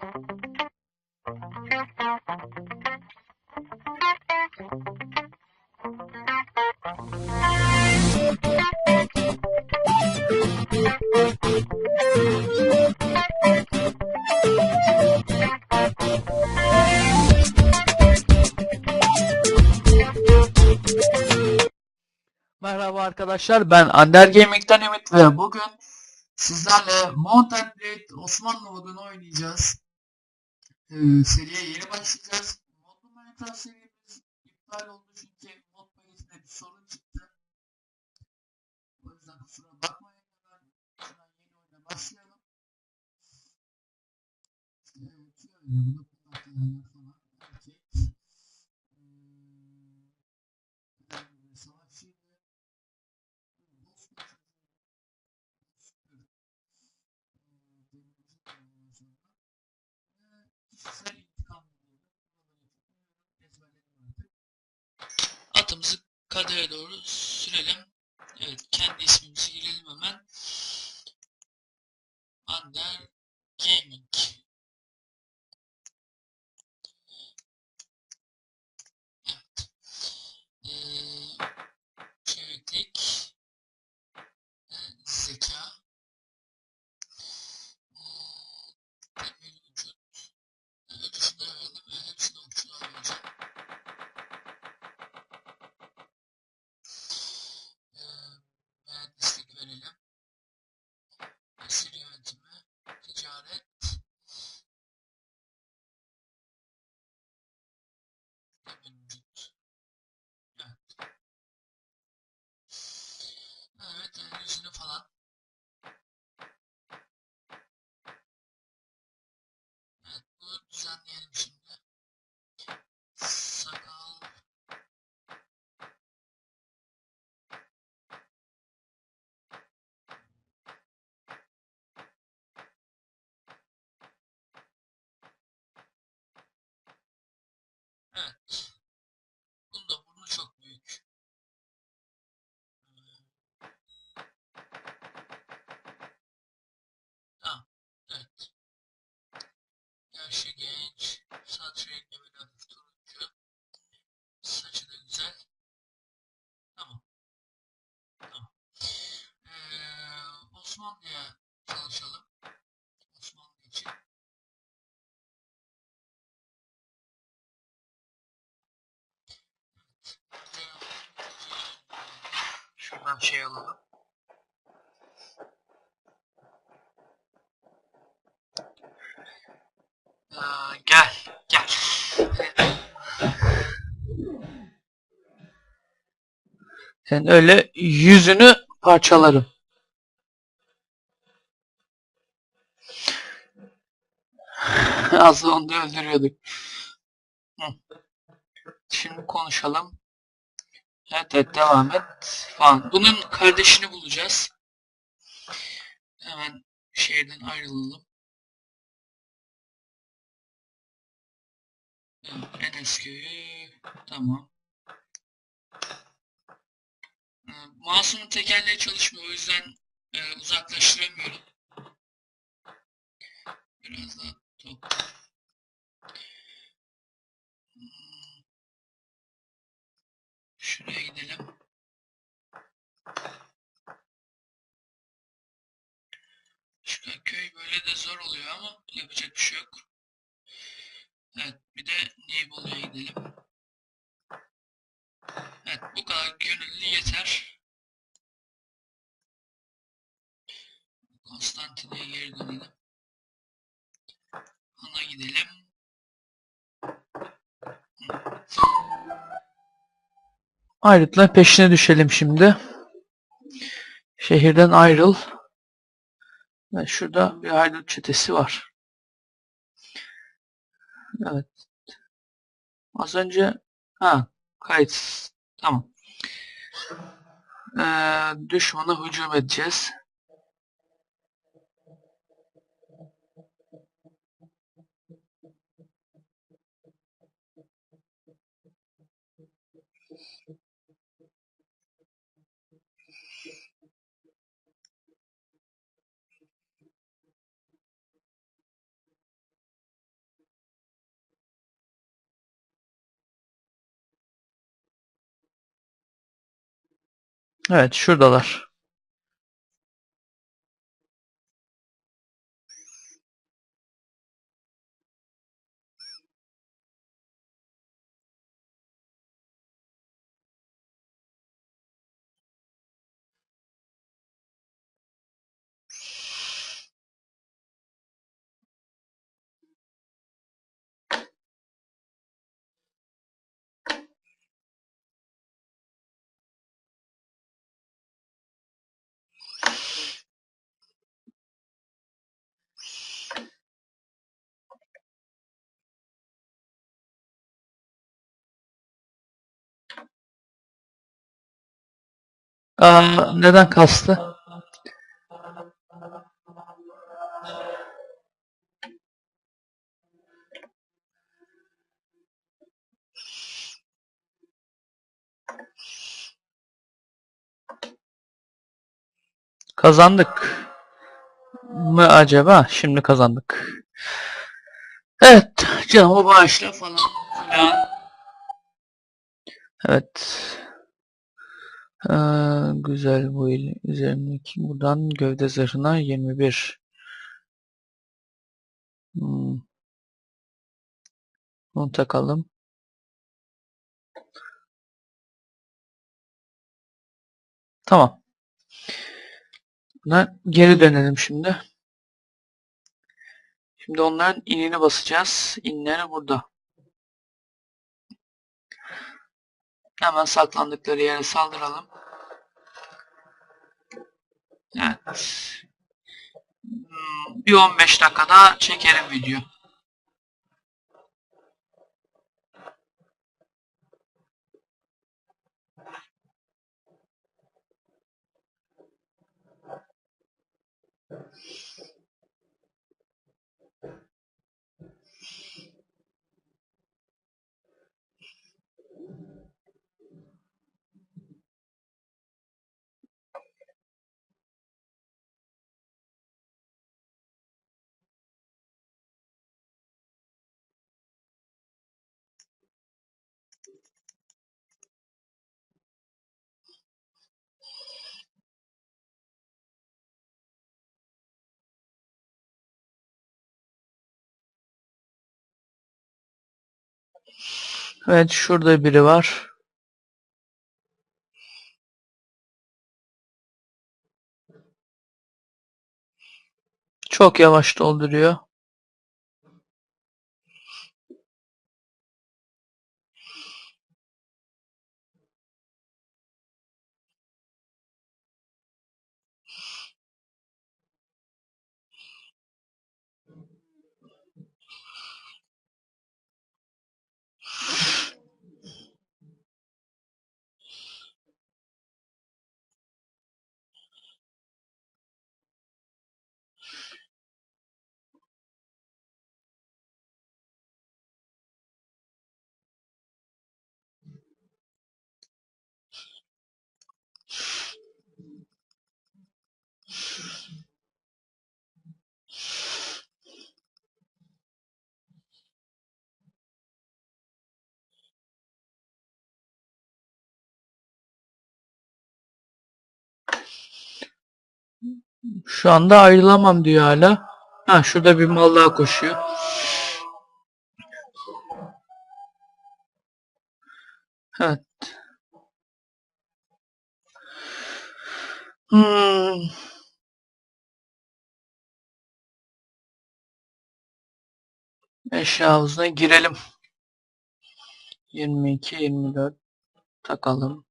Merhaba arkadaşlar ben Under Gaming'den Ümit ve bugün sizlerle Mountain Blade Osmanlı modunu oynayacağız. Ee, seriye yeni başlayacağız. Modlu Minecraft serimiz iptal oldu çünkü mod paletinde bir sorun çıktı. O yüzden kusura bakmayın. Hemen yeni oyuna başlayalım. İşte, şöyle Evet, bunu düzenleyelim şimdi. Sakal. Evet. Bunun da burnu çok büyük. Tamam. Evet. Yaşı genç. Saç rengi böyle hafif turuncu. Saçı da güzel. Tamam. Tamam. Ee, Osmanlı'ya çalışalım. Osmanlı için. Şuradan şey alalım. Aa, gel, gel. Sen öyle yüzünü parçalarım. Az onu öldürüyorduk. Hı. Şimdi konuşalım. Evet, evet devam et falan. Bunun kardeşini bulacağız. Hemen şehirden ayrılalım. Evet, Enes köyü. Tamam. Ee, Mouse'umun tekerleği çalışmıyor. O yüzden e, uzaklaştıramıyorum. Biraz daha. Şuraya gidelim. Şu köy böyle de zor oluyor ama yapacak bir şey yok. Evet, bir de Nibolu'ya gidelim. Evet, bu kadar gönüllü yeter. Konstantin'e geri dönelim. Han'a gidelim. Ayrıtla peşine düşelim şimdi. Şehirden ayrıl. Ve şurada bir haydut çetesi var. Evet. Az önce ha kayıt tamam. Ee, düşmana hücum edeceğiz. Evet şuradalar. Aa, neden kastı? Kazandık mı acaba? Şimdi kazandık. Evet, canımı bağışla falan. Evet. Ee, güzel bu il üzerindeki buradan gövde zırhına 21. Hmm. Bunu takalım. Tamam. Buna geri dönelim şimdi. Şimdi onların inini basacağız. İnleri burada. Hemen saklandıkları yere saldıralım. Evet. Hmm, Bir 15 dakikada çekerim video. Evet şurada biri var. Çok yavaş dolduruyor. Şu anda ayrılamam diyor hala. Ha şurada bir mal daha koşuyor. Evet. Hmm. Eşya havuzuna girelim. 22, 24 takalım.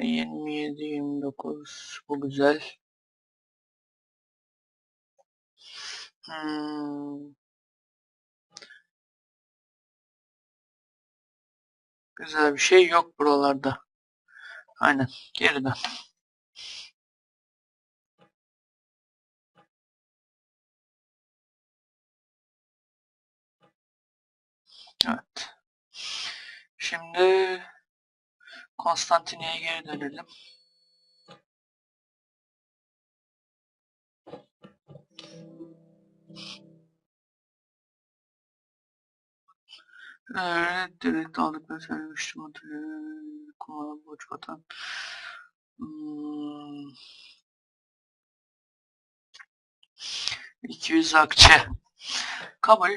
27, 29 bu güzel. Hmm. Güzel bir şey yok buralarda. Aynen. Geriden. Evet. Şimdi Konstantinye'ye geri dönelim. Evet, direkt aldıklarını söylemiştim hatırlıyorum. Kumara borç vatan. Hmm. 200 akçe. Kabul.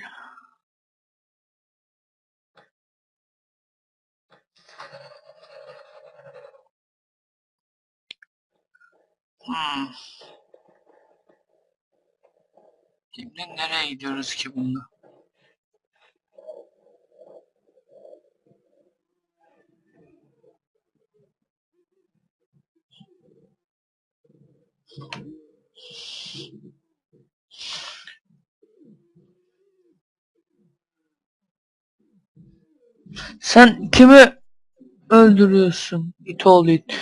Hmm. Şimdi nereye gidiyoruz ki bunda? Sen kimi öldürüyorsun? İt oğlu it.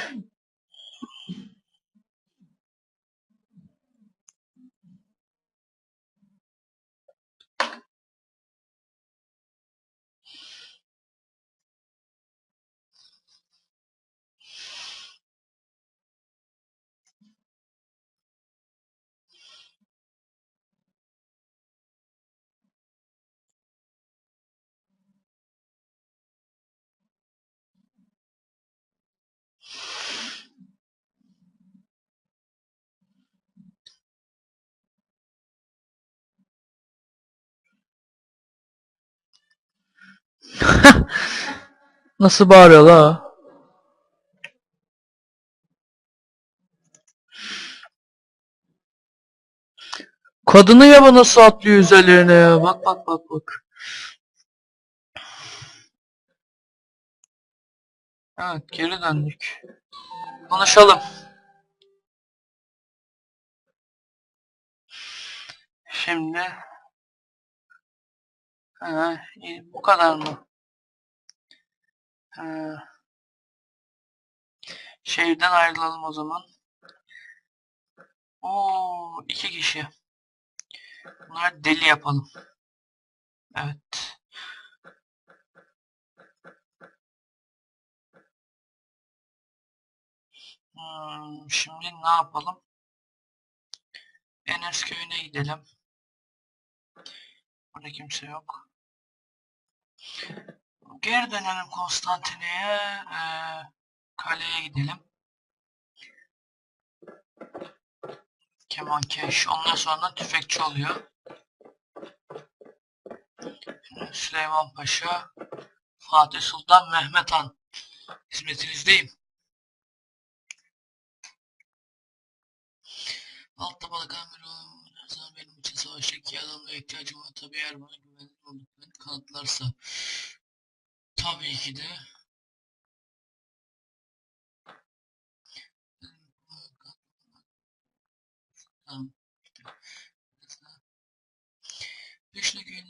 Nasıl bağırıyor la? Kadını ya nasıl atlıyor üzerlerine ya. Bak bak bak bak. Evet geri döndük. Konuşalım. Şimdi ha, bu kadar mı? Ha, şehirden ayrılalım o zaman. Oo, iki kişi. Bunları deli yapalım. Evet. Hmm, şimdi ne yapalım? Enes köyüne gidelim. Burada kimse yok. Geri dönelim Konstantine'ye. Ee, kaleye gidelim. Kemankeş. Ondan sonra tüfekçi oluyor. Süleyman Paşa, Fatih Sultan Mehmet Han. Hizmetinizdeyim. Altta balık amiri olan her zaman benim için savaşta iki adamla ihtiyacım var. Tabii eğer bana olduklarını kanıtlarsa. Tabii ki de. Beşle günler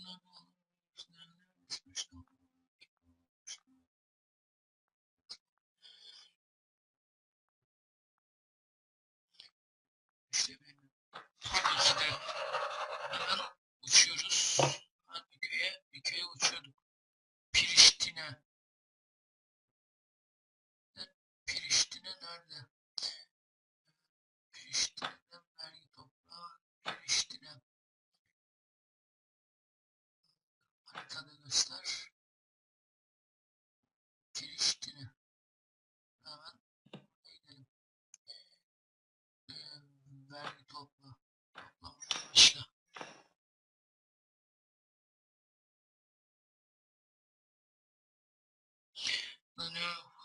now.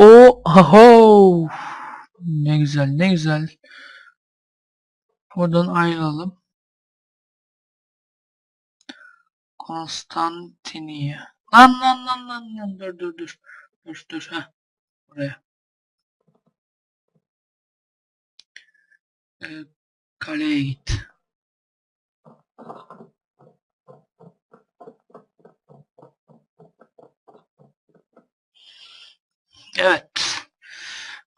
O, ho Ne güzel, ne güzel. Buradan ayrılalım. Konstantiniye. Lan lan lan lan lan dur dur dur. Dur dur ha. Buraya. Ee, Kaleye git. Evet.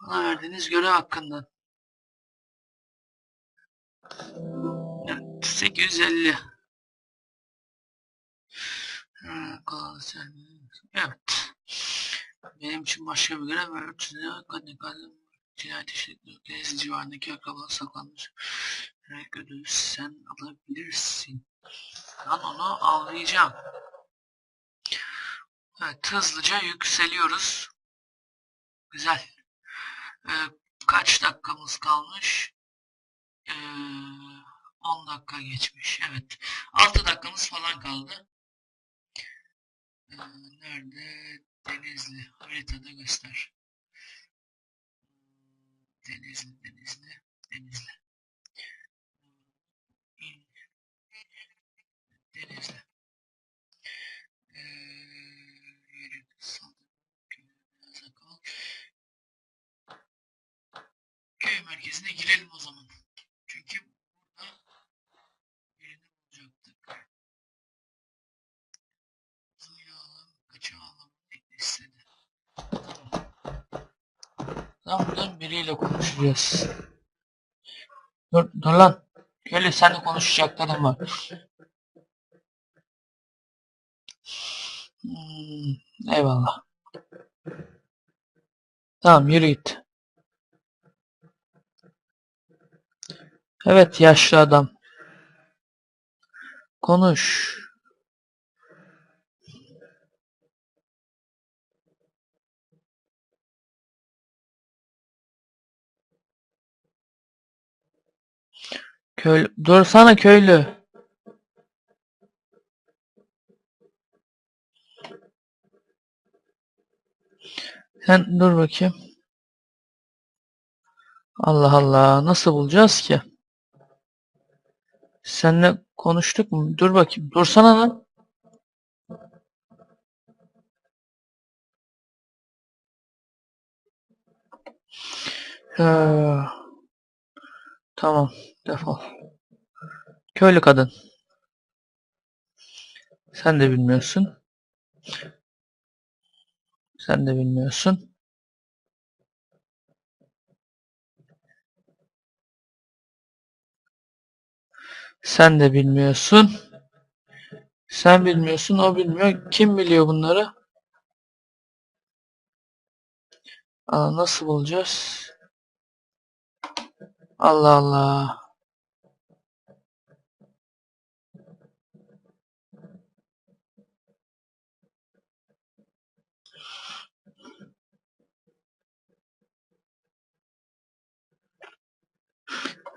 Bana verdiğiniz görev hakkında. Evet, 850. Ha, kalan sen- Evet. Benim için başka bir görev var. Üçüncü kadın kadın cinayet işledi. Deniz civarındaki akrabalar saklanmış. Evet, ödülü sen alabilirsin. Ben onu avlayacağım. Evet, hızlıca yükseliyoruz. Güzel. Ee, kaç dakikamız kalmış? Ee, 10 dakika geçmiş. Evet. 6 dakikamız falan kaldı. Ee, nerede? Denizli. Haritada göster. Denizli, Denizli, Denizli. Denizli. Ee, yürü, saldır, biraz kal. Köy merkezine girelim o zaman. Çünkü burada birini bulacaktık. Uzun alalım, kaçı alalım istedi. Tamam. Tamam biriyle konuşacağız. Dur, dur lan. Köylü seninle konuşacaklarım var. Hmm, eyvallah. Tamam yürü git. Evet yaşlı adam. Konuş. Köylü. Dursana köylü. Sen dur bakayım. Allah Allah. Nasıl bulacağız ki? Seninle konuştuk mu? Dur bakayım. Dursana lan. Ee, tamam. Defol. Köylü kadın. Sen de bilmiyorsun. Sen de bilmiyorsun. Sen de bilmiyorsun. Sen bilmiyorsun, o bilmiyor. Kim biliyor bunları? Aa, nasıl bulacağız? Allah Allah.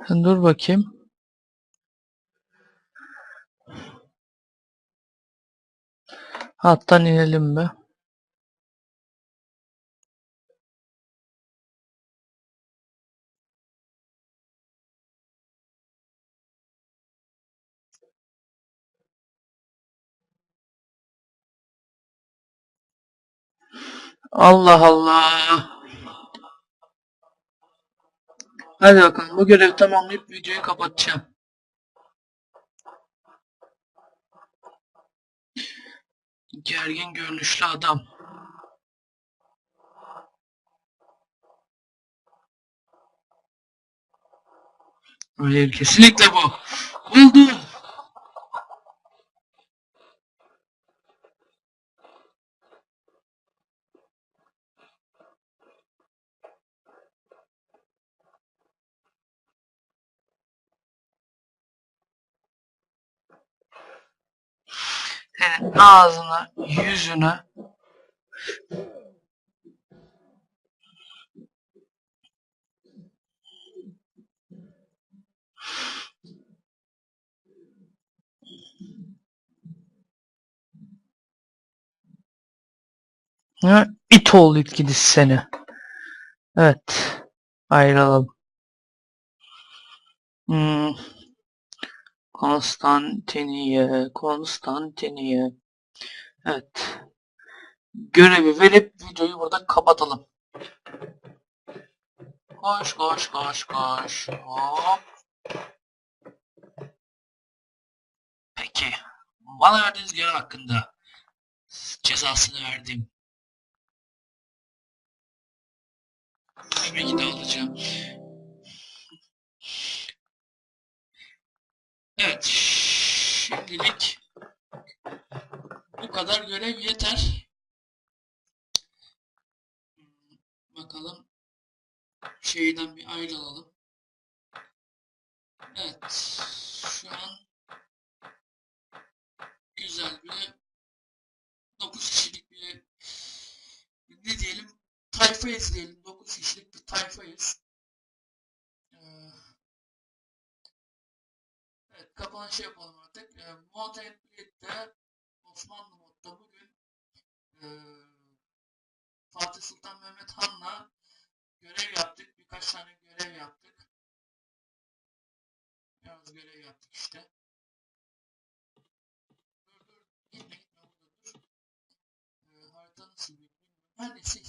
Dur bakayım. Hattan inelim mi? Allah Allah. Hadi bakalım bu görevi tamamlayıp videoyu kapatacağım. Gergin görünüşlü adam. Hayır kesinlikle bu. Buldum. Senin ağzına, yüzüne Ha, it oğlu itkidisi seni. Evet. Ayrılalım. Hmm. Konstantiniye, Konstantiniye. Evet. Görevi verip videoyu burada kapatalım. Koş, koş, koş, koş. Hop. Peki. Bana verdiğiniz görev hakkında cezasını verdim. Tabii ki de alacağım. Evet. Şimdilik bu kadar görev yeter. Bakalım. Şeyden bir ayrılalım. Evet. Şu an güzel bir 9 kişilik bir ne diyelim tayfayız diyelim. 9 kişilik bir tayfayız. Kapanışı yapalım artık. Ee, Mountain Blade'de Osmanlı modda bugün ee, Fatih Sultan Mehmet Han'la görev yaptık. Birkaç tane görev yaptık. Biraz görev yaptık işte. Dur dur. Gitme. Ee, harita nasıl bir bilmiyorum. Her işte